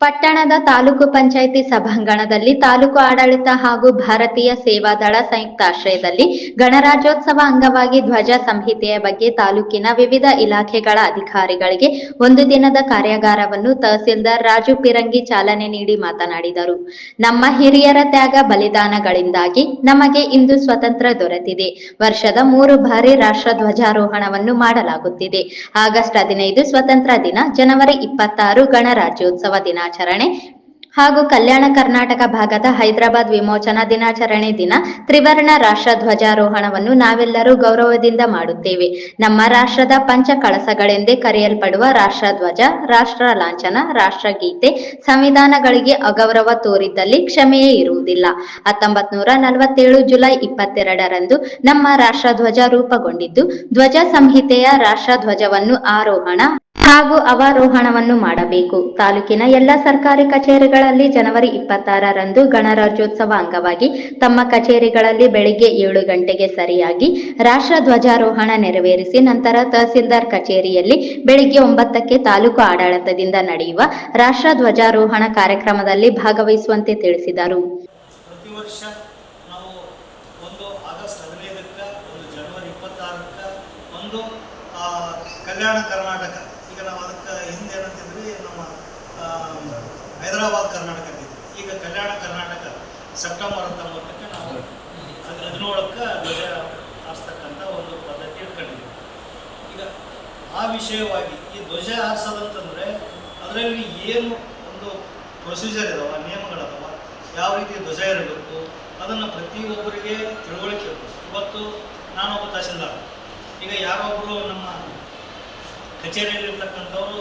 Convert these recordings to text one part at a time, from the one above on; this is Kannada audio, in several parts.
ಪಟ್ಟಣದ ತಾಲೂಕು ಪಂಚಾಯಿತಿ ಸಭಾಂಗಣದಲ್ಲಿ ತಾಲೂಕು ಆಡಳಿತ ಹಾಗೂ ಭಾರತೀಯ ಸೇವಾದಳ ಸಂಯುಕ್ತಾಶ್ರಯದಲ್ಲಿ ಗಣರಾಜ್ಯೋತ್ಸವ ಅಂಗವಾಗಿ ಧ್ವಜ ಸಂಹಿತೆಯ ಬಗ್ಗೆ ತಾಲೂಕಿನ ವಿವಿಧ ಇಲಾಖೆಗಳ ಅಧಿಕಾರಿಗಳಿಗೆ ಒಂದು ದಿನದ ಕಾರ್ಯಾಗಾರವನ್ನು ತಹಸೀಲ್ದಾರ್ ರಾಜು ಪಿರಂಗಿ ಚಾಲನೆ ನೀಡಿ ಮಾತನಾಡಿದರು. ನಮ್ಮ ಹಿರಿಯರ ತ್ಯಾಗ ಬಲಿದಾನಗಳಿಂದಾಗಿ ನಮಗೆ ಇಂದು ಸ್ವತಂತ್ರ ದೊರೆತಿದೆ. ವರ್ಷದ ಮೂರು ಬಾರಿ ರಾಷ್ಟ್ರ ಧ್ವಜಾರೋಹಣವನ್ನು ಮಾಡಲಾಗುತ್ತಿದೆ. ಆಗಸ್ಟ್ ಹದಿನೈದು ಸ್ವತಂತ್ರ ದಿನ, ಜನವರಿ ಇಪ್ಪತ್ತಾರು ಗಣರಾಜ್ಯೋತ್ಸವ ದಿನಾಚರಣೆ ಹಾಗೂ ಕಲ್ಯಾಣ ಕರ್ನಾಟಕ ಭಾಗದ ಹೈದರಾಬಾದ್ ವಿಮೋಚನಾ ದಿನಾಚರಣೆ ದಿನ ತ್ರಿವರ್ಣ ರಾಷ್ಟ್ರ ಧ್ವಜಾರೋಹಣವನ್ನು ನಾವೆಲ್ಲರೂ ಗೌರವದಿಂದ ಮಾಡುತ್ತೇವೆ. ನಮ್ಮ ರಾಷ್ಟ್ರದ ಪಂಚ ಕಳಸಗಳೆಂದೇ ಕರೆಯಲ್ಪಡುವ ರಾಷ್ಟ್ರಧ್ವಜ ರಾಷ್ಟ್ರ ಲಾಂಛನ ರಾಷ್ಟ್ರಗೀತೆ ಸಂವಿಧಾನಗಳಿಗೆ ಅಗೌರವ ತೋರಿದ್ದಲ್ಲಿ ಕ್ಷಮೆಯೇ ಇರುವುದಿಲ್ಲ. ಹತ್ತೊಂಬತ್ ನೂರ ನಲವತ್ತೇಳು ಜುಲೈ ಇಪ್ಪತ್ತೆರಡರಂದು ನಮ್ಮ ರಾಷ್ಟ್ರಧ್ವಜ ರೂಪುಗೊಂಡಿದ್ದು, ಧ್ವಜ ಸಂಹಿತೆಯ ರಾಷ್ಟ್ರಧ್ವಜವನ್ನು ಆರೋಹಣ ಹಾಗೂ ಅವಾರೋಹಣವನ್ನು ಮಾಡಬೇಕು. ತಾಲೂಕಿನ ಎಲ್ಲ ಸರ್ಕಾರಿ ಕಚೇರಿಗಳಲ್ಲಿ ಜನವರಿ ಇಪ್ಪತ್ತಾರರಂದು ಗಣರಾಜ್ಯೋತ್ಸವ ಅಂಗವಾಗಿ ತಮ್ಮ ಕಚೇರಿಗಳಲ್ಲಿ ಬೆಳಿಗ್ಗೆ ಏಳು ಗಂಟೆಗೆ ಸರಿಯಾಗಿ ರಾಷ್ಟ್ರ ಧ್ವಜಾರೋಹಣ ನೆರವೇರಿಸಿ ನಂತರ ತಹಸೀಲ್ದಾರ್ ಕಚೇರಿಯಲ್ಲಿ ಬೆಳಿಗ್ಗೆ ಒಂಬತ್ತಕ್ಕೆ ತಾಲೂಕು ಆಡಳಿತದಿಂದ ನಡೆಯುವ ರಾಷ್ಟ್ರ ಧ್ವಜಾರೋಹಣ ಕಾರ್ಯಕ್ರಮದಲ್ಲಿ ಭಾಗವಹಿಸುವಂತೆ ತಿಳಿಸಿದರು. ಕಲ್ಯಾಣ ಕರ್ನಾಟಕ ಹಿಂದೆ ನಮ್ಮ ಹೈದರಾಬಾದ್ ಕರ್ನಾಟಕ ಈಗ ಕಲ್ಯಾಣ ಕರ್ನಾಟಕ ಸೆಪ್ಟೆಂಬರ್ ಹತ್ತೊಂಬತ್ತಕ್ಕೆ ನಾವು ಹದಿನೇಳಕ್ಕೆ ಧ್ವಜ ಹಾರಿಸ್ತಕ್ಕಂಥ ಒಂದು ಪದ್ಧತಿ ಇಟ್ಕೊಂಡಿದ್ವಿ ಈಗ ಆ ವಿಷಯವಾಗಿ ಈ ಧ್ವಜ ಹಾರಿಸೋದಂತಂದ್ರೆ ಅದರಲ್ಲಿ ಏನು ಒಂದು ಪ್ರೊಸೀಜರ್ ಇದಾವ ನಿಯಮಗಳದಾವ ಯಾವ ರೀತಿ ಧ್ವಜ ಇರಬೇಕು, ಅದನ್ನು ಪ್ರತಿಯೊಬ್ಬರಿಗೆ ತಿಳುವಳಿಕೆ ಇವತ್ತು ನಾನೊಬ್ಬ ತಹಸೀಲ್ದಾರ್ ಈಗ ಯಾರೊಬ್ಬರು ನಮ್ಮ ಕಚೇರಿಯಲ್ಲಿ ಇರ್ತಕ್ಕಂಥವ್ರು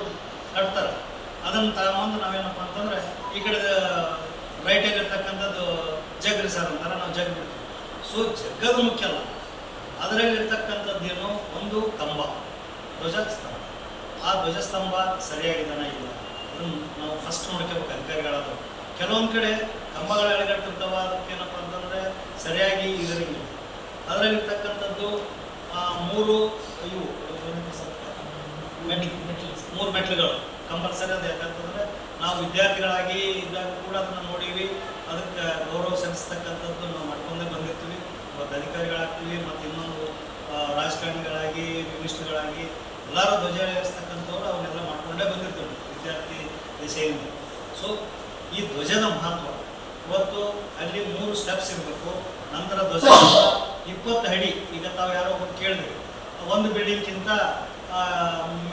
ಕಟ್ತಾರೆ ಅದನ್ನು ತಗೊಂಬಂದು ನಾವೇನಪ್ಪ ಅಂತಂದ್ರೆ ಈ ಕಡೆ ರೈಟಲ್ಲಿ ಇರ್ತಕ್ಕಂಥದ್ದು ಜಗ್ರಿ ಸರ್ ಅಂತಾರೆ, ನಾವು ಜಗ್ ಬಿಡ್ತೀವಿ ಸೊ, ಜಗ್ಗದು ಮುಖ್ಯ ಅಲ್ಲ. ಇರ್ತಕ್ಕಂಥದ್ದೇನು ಒಂದು ಕಂಬ. ಧ್ವಜಸ್ತಂಭ. ಆ ಧ್ವಜಸ್ತಂಭ ಸರಿಯಾಗಿದ್ದಾನ ಇಲ್ಲ. ಅದನ್ನು ನಾವು ಫಸ್ಟ್ ನೋಡ್ಕೋಬೇಕು ಅಧಿಕಾರಿಗಳಾದವು ಕೆಲವೊಂದು ಕಡೆ ಕಂಬಗಳು ಎಳೆಗಟ್ಟಿರ್ತಾವ ಅದಕ್ಕೇನಪ್ಪ ಅಂತಂದರೆ ಸರಿಯಾಗಿ ಇದರಿಂದ ಅದರಲ್ಲಿರ್ತಕ್ಕಂಥದ್ದು ಮೂರು ಇವು ಮೆಟ್ಲು ಮೂರು ಮೆಟ್ಲುಗಳು ಕಂಪಲ್ಸರಿ ಅದು ಯಾಕಂತಂದ್ರೆ ನಾವು ವಿದ್ಯಾರ್ಥಿಗಳಾಗಿ ಇದ್ದಾಗ ಕೂಡ ಅದನ್ನು ನೋಡೀವಿ. ಅದಕ್ಕೆ ಗೌರವ ಸಲ್ಲಿಸ್ತಕ್ಕಂಥದ್ದು ನಾವು ಮಾಡ್ಕೊಂಡೇ ಬಂದಿರ್ತೀವಿ. ಮತ್ತು ಅಧಿಕಾರಿಗಳಾಗ್ತೀವಿ, ಮತ್ತು ಇನ್ನೊಂದು ರಾಜಕಾರಣಿಗಳಾಗಿ, ಮಿನಿಸ್ಟರ್ಗಳಾಗಿ ಎಲ್ಲರೂ ಧ್ವಜ ಏರಿಸ್ತಕ್ಕಂಥವ್ರು ಅವನ್ನೆಲ್ಲ ಮಾಡ್ಕೊಂಡೇ ಬಂದಿರ್ತೀವಿ ವಿದ್ಯಾರ್ಥಿ ದಿಸೆಯಿಂದ. ಸೊ ಈ ಧ್ವಜದ ಮಹತ್ವ. ಇವತ್ತು ಅಲ್ಲಿ ಮೂರು ಸ್ಟೆಪ್ಸ್ ಇರಬೇಕು. ನಂತರ ಧ್ವಜ. ಇಪ್ಪತ್ತು ಅಡಿ. ಈಗ ತಾವು ಯಾರೋ ಒಬ್ಬರು ಕೇಳಿದ್ವಿ ಒಂದು ಬಿಲ್ಡಿಂಗ್ಗಿಂತ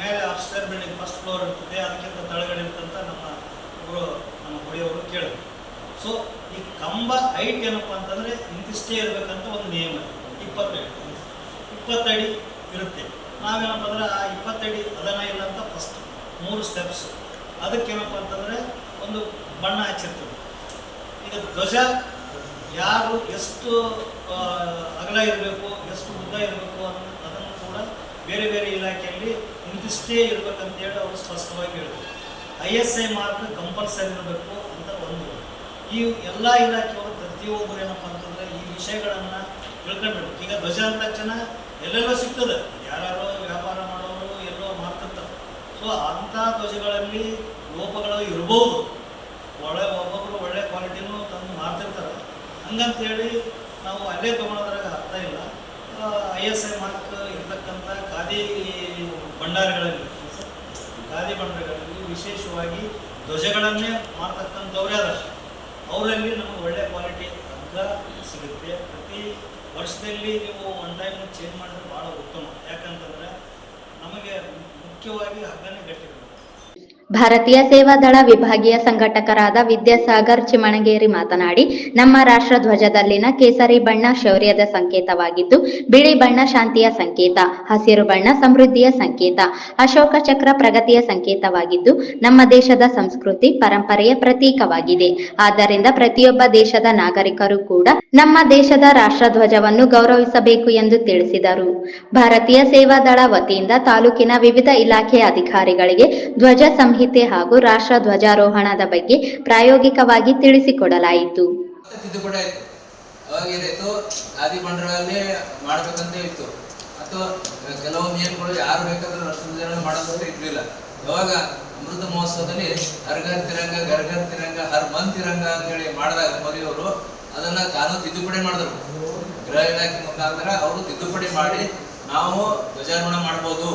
ಮೇಲೆ ಅಪ್ಸ್ಟೇರ್ ಬಿಲ್ಡಿಂಗ್ ಫಸ್ಟ್ ಫ್ಲೋರ್ ಇರ್ತದೆ, ಅದಕ್ಕಿಂತ ತಳಗಡೆ ಇರ್ತಂತ ನಮ್ಮ ಒಬ್ಬರು ನಮ್ಮ ಹುಡಿಯವರು ಕೇಳಿದ್ರು. ಸೊ ಈ ಕಂಬ ಹೈಟ್ ಏನಪ್ಪ ಅಂತಂದರೆ ಇಂತಿಷ್ಟೇ ಇರಬೇಕಂತ ಒಂದು ನಿಯಮ. ಇಪ್ಪತ್ತಡಿ. ಇಪ್ಪತ್ತಡಿ ಇರುತ್ತೆ. ನಾವೇನಪ್ಪ ಅಂದ್ರೆ ಆ ಇಪ್ಪತ್ತಡಿ ಅದನ್ನ ಇಲ್ಲ ಅಂತ ಫಸ್ಟ್ ಮೂರು ಸ್ಟೆಪ್ಸ್ ಅದಕ್ಕೇನಪ್ಪ ಅಂತಂದರೆ ಒಂದು ಬಣ್ಣ ಹಚ್ಚಿರ್ತದೆ. ಈಗ ಧ್ವಜ ಯಾರು ಎಷ್ಟು ಅಗಲ ಇರಬೇಕು, ಎಷ್ಟು ಉದ್ದ ಇರಬೇಕು ಬೇರೆ ಬೇರೆ ಇಲಾಖೆಯಲ್ಲಿ ಇಂತಿಷ್ಟೇ ಇರಬೇಕಂತೇಳಿ ಅವರು ಸ್ಪಷ್ಟವಾಗಿ ಹೇಳಿದರು I S I mark compulsory ಇರಬೇಕು ಅಂತ ಒಂದು. ಈ ಎಲ್ಲ ಇಲಾಖೆಯವರು ಪ್ರತಿಯೊಬ್ಬರು ಏನಪ್ಪ ಅಂತಂದರೆ ಈ ವಿಷಯಗಳನ್ನು ತಿಳ್ಕೊಂಡ್ಬಿಡ್ಬೇಕು ಈಗ ಧ್ವಜ ಅಂದ ತಕ್ಷಣ ಎಲ್ಲೆಲ್ಲೋ ಸಿಗ್ತದೆ. ಯಾರ್ಯಾರೋ ವ್ಯಾಪಾರ ಮಾಡೋರು ಎಲ್ಲೋ ಮಾರ್ತಿರ್ತಾರೆ ಸೊ ಅಂಥ ಧ್ವಜಗಳಲ್ಲಿ ಲೋಪಗಳು ಇರಬಹುದು ಒಳ್ಳೆ ಒಬ್ಬೊಬ್ಬರು ಒಳ್ಳೆ ಕ್ವಾಲಿಟಿನೂ ತಂದು ಮಾರ್ತಿರ್ತಾರೆ. ಹಂಗಂತೇಳಿ ನಾವು ಅಲ್ಲೇ ತೊಗೊಳೋದ್ರಾಗ ಅರ್ಥ ಇಲ್ಲ. ಐ ಎಸ್ ಐ ಮಾರ್ಕ್ ಇರತಕ್ಕಂಥ ಖಾದಿ ಭಂಡಾರಗಳಲ್ಲಿ ಖಾದಿ ಭಂಡಾರಗಳಲ್ಲಿ ವಿಶೇಷವಾಗಿ ಧ್ವಜಗಳನ್ನೇ ಮಾರ್ತಕ್ಕಂಥವ್ರೇ ಅದ ಅವರಲ್ಲಿ ನಮಗೆ ಒಳ್ಳೆ ಕ್ವಾಲಿಟಿ ಹಗ್ಗ ಸಿಗುತ್ತೆ. ಪ್ರತಿ ವರ್ಷದಲ್ಲಿ ನೀವು ಒನ್ ಟೈಮ್ ಚೇಂಜ್ ಮಾಡಿದ್ರೆ ಭಾಳ ಉತ್ತಮ. ಯಾಕಂತಂದರೆ ನಮಗೆ ಮುಖ್ಯವಾಗಿ ಹಗ್ಗನೇ ಗಟ್ಟಿರಬೇಕು ಭಾರತೀಯ ಸೇವಾದಳ ವಿಭಾಗೀಯ ಸಂಘಟಕರಾದ ವಿದ್ಯಾಸಾಗರ್ ಚಿಮಣಗೇರಿ ಮಾತನಾಡಿ, ನಮ್ಮ ರಾಷ್ಟ್ರ ಧ್ವಜದಲ್ಲಿನ ಕೇಸರಿ ಬಣ್ಣ ಶೌರ್ಯದ ಸಂಕೇತವಾಗಿದ್ದು, ಬಿಳಿ ಬಣ್ಣ ಶಾಂತಿಯ ಸಂಕೇತ, ಹಸಿರು ಬಣ್ಣ ಸಮೃದ್ಧಿಯ ಸಂಕೇತ, ಅಶೋಕ ಚಕ್ರ ಪ್ರಗತಿಯ ಸಂಕೇತವಾಗಿದ್ದು, ನಮ್ಮ ದೇಶದ ಸಂಸ್ಕೃತಿ ಪರಂಪರೆಯ ಪ್ರತೀಕವಾಗಿದೆ. ಆದ್ದರಿಂದ ಪ್ರತಿಯೊಬ್ಬ ದೇಶದ ನಾಗರಿಕರು ಕೂಡ ನಮ್ಮ ದೇಶದ ರಾಷ್ಟ್ರ ಧ್ವಜವನ್ನು ಗೌರವಿಸಬೇಕು ಎಂದು ತಿಳಿಸಿದರು. ಭಾರತೀಯ ಸೇವಾದಳ ವತಿಯಿಂದ ತಾಲೂಕಿನ ವಿವಿಧ ಇಲಾಖೆಯ ಅಧಿಕಾರಿಗಳಿಗೆ ಧ್ವಜ ಸಂಹಿತೆ ಹಾಗೂ ರಾಷ್ಟ್ರ ಧ್ವಜಾರೋಹಣದ ಬಗ್ಗೆ ಪ್ರಾಯೋಗಿಕವಾಗಿ ತಿಳಿಸಿಕೊಡಲಾಯಿತು. ಅಥವಾ ಯಾರು ಮಾಡೋದಂತ ಇರ್ಲಿಲ್ಲ. ಯಾವಾಗ ಅಮೃತ ಮಹೋತ್ಸವದಲ್ಲಿ ಹರ್ಗರ್ ತಿರಂಗ ಗರ್ಗರ್ ತಿರಂಗ, ಹರ್ ಮನ್ ತಿರಂಗ ಅಂತೇಳಿ ಮಾಡಿದಾಗ ಮೋದಿಯವರು ಅದನ್ನ ಕಾನೂನು ತಿದ್ದುಪಡಿ ಮಾಡಿದ್ರು. ಗೃಹ ಇಲಾಖೆ ಮುಖಾಂತರ ಅವರು ತಿದ್ದುಪಡಿ ಮಾಡಿ ನಾವು ಧ್ವಜಾರೋಹಣ ಮಾಡ್ಬೋದು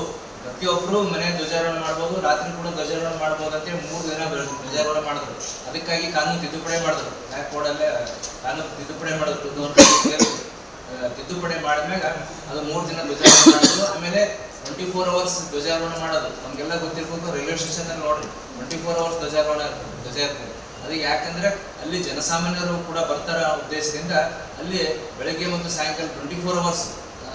ಪ್ರತಿಯೊಬ್ಬರು ಮನೆ ಧ್ವಜಾರೋಹಣ ಮಾಡ್ಬೋದು, ರಾತ್ರಿ ಕೂಡ ಧ್ವಜಾರೋಹಣ ಮಾಡ್ಬೋದು ಅಂತೇಳಿ ಮೂರು ದಿನ ಧ್ವಜಾರೋಹಣ ಮಾಡಿದ್ರು. ಅದಕ್ಕಾಗಿ ಕಾನೂನು ತಿದ್ದುಪಡಿ ಮಾಡಿದ್ರು. ಬ್ಯಾಕ್ ಕೋಡಲ್ಲೇ ಕಾನೂನು ತಿದ್ದುಪಡಿ ಮಾಡಿದ್ರು. ತಿದ್ದುಪಡಿ ಮಾಡಿದ್ಮ್ಯಾಗ ಅದು ಮೂರು ದಿನ ಧ್ವಜಾರೋಹಣ ಮಾಡಿದ್ರು. ಆಮೇಲೆ ಟ್ವೆಂಟಿ ಫೋರ್ ಅವರ್ಸ್ ಧ್ವಜಾರೋಹಣ ಮಾಡೋದು. ನಮಗೆಲ್ಲ ಗೊತ್ತಿರ್ಬೇಕು, ರೈಲ್ವೆ ಸ್ಟೇಷನ್ ಅಲ್ಲಿ ನೋಡ್ರಿ. ಟ್ವೆಂಟಿ ಫೋರ್ ಅವರ್ಸ್ ಧ್ವಜಾರೋಹಣ, ಧ್ವಜ ಇರ್ತದೆ ಅದಕ್ಕೆ ಯಾಕಂದ್ರೆ ಅಲ್ಲಿ ಜನಸಾಮಾನ್ಯರು ಕೂಡ ಬರ್ತಾರ ಉದ್ದೇಶದಿಂದ ಅಲ್ಲಿ ಬೆಳಗ್ಗೆ ಮತ್ತು ಸಾಯಂಕಾಲ ಟ್ವೆಂಟಿ ಫೋರ್ ಅವರ್ಸ್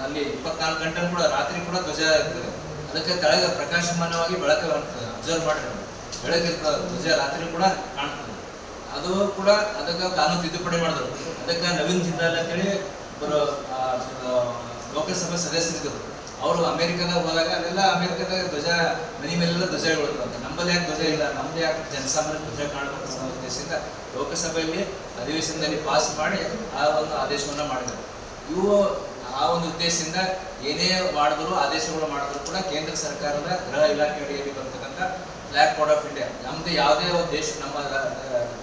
ಅಲ್ಲಿ ಇಪ್ಪತ್ನಾಲ್ಕು ಗಂಟೆ ಕೂಡ ರಾತ್ರಿ ಕೂಡ ಧ್ವಜ ಇರ್ತದೆ. ಅದಕ್ಕೆ ಕೆಳಗೆ ಪ್ರಕಾಶಮಾನವಾಗಿ ಬೆಳಕು ಅಬ್ಸರ್ವ್ ಮಾಡ್ರಿ ಬೆಳಕು ಧ್ವಜ ರಾತ್ರಿ ಕೂಡ ಕಾಣ್ತದೆ. ಅದು ಕೂಡ ಅದಕ್ಕೆ ಕಾನೂನು ತಿದ್ದುಪಡಿ ಮಾಡಿದ್ರು. ಅದಕ್ಕೆ ನವೀನ್ ಜಿಂದಾಲ್ ಅಂತೇಳಿ ಒಬ್ಬರು ಲೋಕಸಭಾ ಸದಸ್ಯರಿದ್ದರು ಅವರು ಅಮೆರಿಕದಾಗ ಹೋದಾಗ ಅಲ್ಲೆಲ್ಲ ಅಮೆರಿಕದಾಗ ಧ್ವಜ, ಮನೆ ಮೇಲೆಲ್ಲ ಧ್ವಜ ಅಂತ ನಮ್ಮಲ್ಲಿ ಯಾಕೆ ಧ್ವಜ ಇಲ್ಲ? ನಮ್ದು ಯಾಕೆ ಜನಸಾಮಾನ್ಯ ಧ್ವಜ ಕಾಣಬೇಕು ಅನ್ನೋ ಉದ್ದೇಶದಿಂದ ಲೋಕಸಭೆಯಲ್ಲಿ ಅಧಿವೇಶನದಲ್ಲಿ ಪಾಸ್ ಮಾಡಿ ಆ ಒಂದು ಆದೇಶವನ್ನು ಮಾಡಿದರು. ಇವು ಆ ಒಂದು ಉದ್ದೇಶದಿಂದ ಏನೇ ಮಾಡಿದ್ರು ಆದೇಶಗಳು ಮಾಡಿದ್ರು ಕೂಡ ಕೇಂದ್ರ ಸರ್ಕಾರದ ಗೃಹ ಇಲಾಖೆ ಅಡಿಯಲ್ಲಿ ಬರ್ತಕ್ಕಂಥ ಫ್ಲಾಗ್ ಕೋಡ್ ಆಫ್ ಇಂಡಿಯಾ ನಮ್ದು ಯಾವುದೇ ದೇಶ, ನಮ್ಮ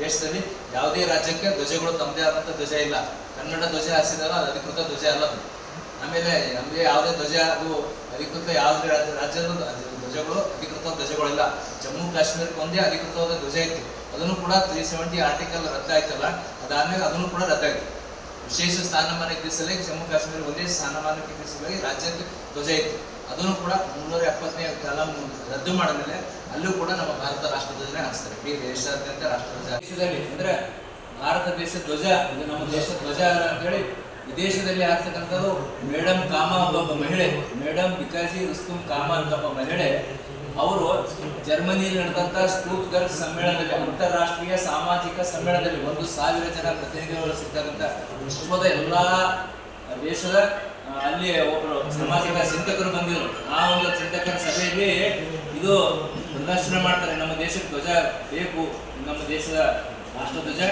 ದೇಶದಲ್ಲಿ ಯಾವುದೇ ರಾಜ್ಯಕ್ಕೆ ಧ್ವಜಗಳು ತಮ್ಮದೇ ಆದಂಥ ಧ್ವಜ ಇಲ್ಲ. ಕನ್ನಡ ಧ್ವಜ ಹಾರಿಸಿದಾಗ ಅದು ಅಧಿಕೃತ ಧ್ವಜ ಅಲ್ಲ ಆಮೇಲೆ ನಮಗೆ ಯಾವುದೇ ಧ್ವಜ ಅದು ಅಧಿಕೃತ ಯಾವುದೇ ರಾಜ್ಯ ರಾಜ್ಯದ ಧ್ವಜಗಳು, ಅಧಿಕೃತ ಧ್ವಜಗಳಿಲ್ಲ. ಜಮ್ಮು ಕಾಶ್ಮೀರಕ್ಕೆ ಒಂದೇ ಅಧಿಕೃತವಾದ ಧ್ವಜ ಇತ್ತು. ಅದನ್ನು ಕೂಡ ತ್ರೀ ಸೆವೆಂಟಿ ಆರ್ಟಿಕಲ್ ರದ್ದಾಯ್ತಲ್ಲ, ಅದಾದ್ಮೇಲೆ ಅದನ್ನು ಕೂಡ ರದ್ದಾಯ್ತು. ವಿಶೇಷ ಸ್ಥಾನಮಾನ ಇದ್ದಿಸಲೇ ಜಮ್ಮು ಕಾಶ್ಮೀರ ಒಂದೇ ಸ್ಥಾನಮಾನಕ್ಕೆ ಇದ್ದಿಸಲೇ ರಾಜ್ಯಕ್ಕೆ ಧ್ವಜ ಇತ್ತು. ಅದನ್ನು ಕೂಡ ಮುನ್ನೂರ ಎಪ್ಪತ್ತನೇ ಕಾಲ ರದ್ದು ಮಾಡಿದ್ಮೇಲೆ ಅಲ್ಲೂ ಕೂಡ ನಮ್ಮ ಭಾರತ ರಾಷ್ಟ್ರ ಧ್ವಜನೇ ಹಾರಿಸ್ತಾರೆ. ಈ ದೇಶಾದ್ಯಂತ ರಾಷ್ಟ್ರ ಧ್ವಜ ದೇಶದಲ್ಲಿ ಅಂದ್ರೆ ಭಾರತ ದೇಶ ಧ್ವಜ ಇದು ನಮ್ಮ ದೇಶ ಧ್ವಜ ಅಂತೇಳಿ ವಿದೇಶದಲ್ಲಿ ಹಾಕ್ತಕ್ಕಂಥದ್ದು ಮೇಡಮ್ ಕಾಮ ಒಬ್ಬ ಮಹಿಳೆ. ಮೇಡಮ್ ಬಿಕಾಜಿ ರುಸ್ತುಮ್ ಕಾಮ ಅಂತ ಒಬ್ಬ ಮಹಿಳೆ. ಅವರು ಜರ್ಮನಿಯಲ್ಲಿ ನಡೆದಂತ ಸ್ಟೂಟ್ಗರ್ಟ್ ಸಮ್ಮೇಳನದಲ್ಲಿ, ಅಂತಾರಾಷ್ಟ್ರೀಯ ಸಾಮಾಜಿಕ ಸಮ್ಮೇಳನದಲ್ಲಿ ಒಂದು ಸಾವಿರ ಜನ ಪ್ರತಿನಿಧಿಗಳು ಸಿಗ್ತಕ್ಕಂಥ ವಿಶ್ವದ ಎಲ್ಲಾ ದೇಶದ ಅಲ್ಲಿ ಒಬ್ಬರು ಸಾಮಾಜಿಕ ಚಿಂತಕರು ಬಂದಿದ್ರು. ಆ ಒಂದು ಚಿಂತಕರ ಸಭೆಯಲ್ಲಿ ಇದು ಪ್ರದರ್ಶನ ಮಾಡ್ತಾರೆ. ನಮ್ಮ ದೇಶಕ್ಕೆ ಧ್ವಜ ಬೇಕು, ನಮ್ಮ ದೇಶದ ರಾಷ್ಟ್ರ ಧ್ವಜ,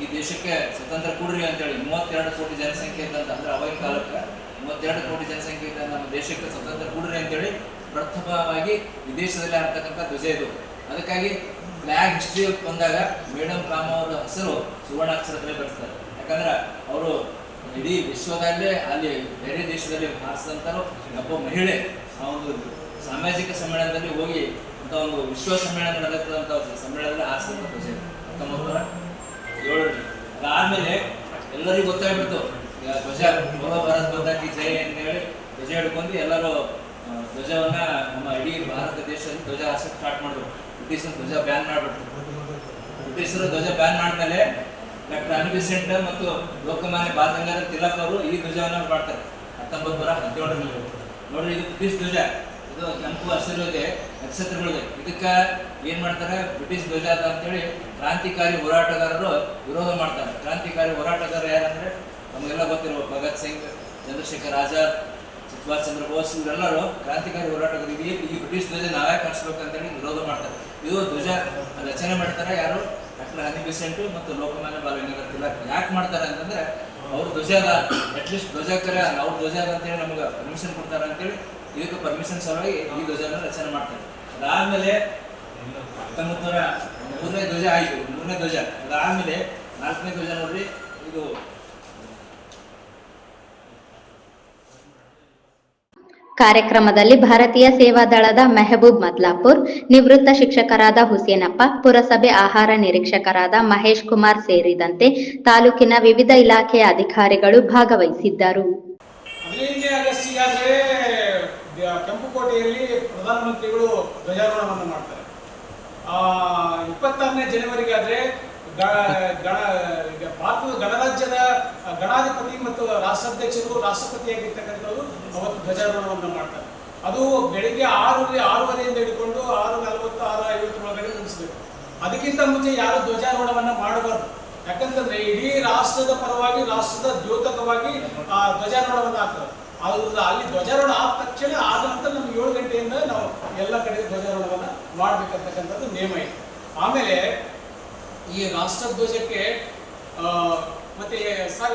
ಈ ದೇಶಕ್ಕೆ ಸ್ವತಂತ್ರ ಕೊಡ್ರಿ ಅಂತೇಳಿ ಮೂವತ್ತೆರಡು ಕೋಟಿ ಜನಸಂಖ್ಯೆ ಇದ್ದಂತ ಅಂದ್ರೆ ಅವಾಗಿನ ಕಾಲಕ್ಕೆ ಮೂವತ್ತೆರಡು ಕೋಟಿ ಜನಸಂಖ್ಯೆ ಇದ್ದ ನಮ್ಮ ದೇಶಕ್ಕೆ ಸ್ವತಂತ್ರ ಕೊಡ್ರಿ ಅಂತೇಳಿ ಪ್ರಥಮವಾಗಿ ವಿದೇಶದಲ್ಲಿ ಆಡ್ತಕ್ಕಂಥ ಧ್ವಜ ಇದು. ಅದಕ್ಕಾಗಿ ಫ್ಲಾಗ್ ಹಿಸ್ಟ್ರಿ ಬಂದಾಗ ಮೇಡಮ್ ಕಾಮ ಅವರ ಹೆಸರು ಸುವರ್ಣಾಕ್ಷರದಲ್ಲಿ ಬರ್ತಾರೆ ಯಾಕಂದ್ರೆ ಅವರು ಇಡೀ ವಿಶ್ವದಲ್ಲೇ, ಅಲ್ಲಿ ಬೇರೆ ದೇಶದಲ್ಲಿ ಹಾರಿಸಿದಂಥವ್ರು ಒಬ್ಬ ಮಹಿಳೆ, ಆ ಒಂದು ಸಾಮಾಜಿಕ ಸಮ್ಮೇಳನದಲ್ಲಿ ಹೋಗಿ ಅಂತ ಒಂದು ವಿಶ್ವ ಸಮ್ಮೇಳನ ನಡೆದಂತ ಒಂದು ಸಮ್ಮೇಳನದಲ್ಲಿ ಹಾರಿಸಿದಂಥ ಧ್ವಜ. ಹತ್ತೊಂಬತ್ತು ನೂರ ಏಳರಲ್ಲಿ. ಅದಾದ್ಮೇಲೆ ಎಲ್ಲರಿಗೂ ಗೊತ್ತಾಗ್ಬಿಡ್ತು ಧ್ವಜ ಭಾರತ್ ಬಂದಾಕಿ ಜೈ ಅಂತ ಹೇಳಿ ಧ್ವಜ ಹಿಡ್ಕೊಂಡು ಎಲ್ಲರೂ ಧ್ವಜವನ್ನ ನಮ್ಮ ಇಡೀ ಭಾರತ ದೇಶದಲ್ಲಿ ಧ್ವಜ ಹಾಸಕ್ ಸ್ಟಾರ್ಟ್ ಮಾಡಿದ್ರು. ಬ್ರಿಟಿಷರು ಧ್ವಜ ಬ್ಯಾನ್ ಮಾಡ್ಬಿಟ್ರು. ಬ್ರಿಟಿಷರು ಧ್ವಜ ಬ್ಯಾನ್ ಮಾಡಿದ್ಮೇಲೆ ಡಾಕ್ಟರ್ ಅನಿಬಿಸೆಂಟ್ ಮತ್ತು ಲೋಕಮಾನ್ಯ ಬಾಲ ಗಂಗಾಧರ ತಿಲಕ್ ಅವರು ಈ ಧ್ವಜವನ್ನ ಮಾಡ್ತಾರೆ. ಹತ್ತೊಂಬತ್ತು ನೂರ ಹದಿನೇಳರಲ್ಲಿ. ನೋಡ್ರಿ, ಇದು ಬ್ರಿಟಿಷ್ ಧ್ವಜ. ಇದು ಕೆಂಪು ಹಸಿರು ಇದೆ ನಕ್ಷತ್ರಗಳಿದೆ ಇದಕ್ಕ ಏನ್ ಮಾಡ್ತಾರೆ? ಬ್ರಿಟಿಷ್ ಧ್ವಜ ಅಂತ ಅಂತೇಳಿ ಕ್ರಾಂತಿಕಾರಿ ಹೋರಾಟಗಾರರು ವಿರೋಧ ಮಾಡ್ತಾರೆ. ಕ್ರಾಂತಿಕಾರಿ ಹೋರಾಟಗಾರರು ಯಾರಂದ್ರೆ ನಮಗೆಲ್ಲ ಗೊತ್ತಿರುವ ಭಗತ್ ಸಿಂಗ್, ಚಂದ್ರಶೇಖರ್ ಆಜಾದ್ ಸುಭಾಷ್ ಚಂದ್ರ ಬೋಸ್ ಇವರೆಲ್ಲರೂ ಕ್ರಾಂತಿಕಾರಿ ಹೋರಾಟಗಾರರು ಈ- ಬ್ರಿಟಿಷ್ ಧ್ವಜ ನಾವೇ ಕಳಿಸ್ಬೇಕಂತೇಳಿ ವಿರೋಧ ಮಾಡ್ತಾರೆ. ಇದು ಧ್ವಜ ರಚನೆ ಮಾಡ್ತಾರೆ ಯಾರು? ಡಾಕ್ಟರ್ ಹನಿ ಮತ್ತು ಮತ್ತು ಲೋಕಮಾನ್ಯ ಬಾಲಗಂಗಾಧರ ತಿಲಕ್. ಯಾಕೆ ಮಾಡ್ತಾರೆ ಅಂತಂದ್ರೆ, ಅವ್ರ ಧ್ವಜ ಅದ ಅಟ್ಲೀಸ್ಟ್ ಧ್ವಜಕರ ಅವ್ರ ಧ್ವಜ ಅದ ಅಂತೇಳಿ ನಮ್ಗೆ ಪರ್ಮಿಷನ್ ಕೊಡ್ತಾರೆ ಅಂತೇಳಿ ಇದಕ್ಕೆ ಪರ್ಮಿಷನ್ ಸಲುವಾಗಿ ಈ ಧ್ವಜನ ರಚನೆ ಮಾಡ್ತಾರೆ. ಅದಾದ್ಮೇಲೆ ಹತ್ತೊಂಬತ್ತು ನೂರ ಮೂರನೇ ಧ್ವಜ ಆಯಿತು. ಮೂರನೇ ಧ್ವಜ. ಅದಾದ್ಮೇಲೆ ನಾಲ್ಕನೇ ಧ್ವಜ ನೋಡ್ರಿ. ಇದು ಕಾರ್ಯಕ್ರಮದಲ್ಲಿ ಭಾರತೀಯ ಸೇವಾದಳದ ಮೆಹಬೂಬ್ ಮದ್ಲಾಪುರ್, ನಿವೃತ್ತ ಶಿಕ್ಷಕರಾದ ಹುಸೇನಪ್ಪ, ಪುರಸಭೆ ಆಹಾರ ನಿರೀಕ್ಷಕರಾದ ಮಹೇಶ್ ಕುಮಾರ್ ಸೇರಿದಂತೆ ತಾಲೂಕಿನ ವಿವಿಧ ಇಲಾಖೆಯ ಅಧಿಕಾರಿಗಳು ಭಾಗವಹಿಸಿದ್ದರು. ಕೆಂಪುಕೋಟೆಯಲ್ಲಿ ಪ್ರಧಾನಮಂತ್ರಿಗಳು ಧ್ವಜಾರೋಹಣವನ್ನು ಮಾಡ್ತಾರೆ. ಇಪ್ಪತ್ತಾರನೇ ಜನವರಿಗಾದ್ರೆ ಭಾರತದ ಗಣರಾಜ್ಯದ ಗಣಾಧಿಪತಿ ಮತ್ತು ರಾಷ್ಟ್ರಾಧ್ಯಕ್ಷರು ರಾಷ್ಟ್ರಪತಿಯಾಗಿರ್ತಕ್ಕಂಥವ್ರು ಅವತ್ತು ಧ್ವಜಾರೋಹಣವನ್ನು ಮಾಡ್ತಾರೆ. ಅದು ಬೆಳಿಗ್ಗೆ ಆರು ಆರೂವರೆಯಿಂದ ಹಿಡ್ಕೊಂಡು ಆರು ನಲವತ್ತು, ಆರು ಐವತ್ತರೊಳಗಡೆ ಮುಗಿಸ್ಬೇಕು. ಅದಕ್ಕಿಂತ ಮುಂಚೆ ಯಾರು ಧ್ವಜಾರೋಹಣವನ್ನು ಮಾಡಬಾರ್ದು. ಯಾಕಂತಂದ್ರೆ ಇಡೀ ರಾಷ್ಟ್ರದ ಪರವಾಗಿ, ರಾಷ್ಟ್ರದ ದ್ಯೋತಕವಾಗಿ, ಆ, ಧ್ವಜಾರೋಹಣವನ್ನು ಹಾಕ್ತಾರೆ. ಅದು ಅಲ್ಲಿ ಧ್ವಜಾರೋಹಣ ಆದ ತಕ್ಷಣ ಆದ ನಂತರ ನಮ್ಗೆ ಏಳು ಗಂಟೆಯಿಂದ ನಾವು ಎಲ್ಲ ಕಡೆ ಧ್ವಜಾರೋಹಣವನ್ನು ಮಾಡ್ಬೇಕಂತಕ್ಕಂಥದ್ದು ನಿಯಮ ಇದೆ. ಆಮೇಲೆ ಈ ರಾಷ್ಟ್ರಧ್ವಜಕ್ಕೆ ಮತ್ತೆ ಸರ್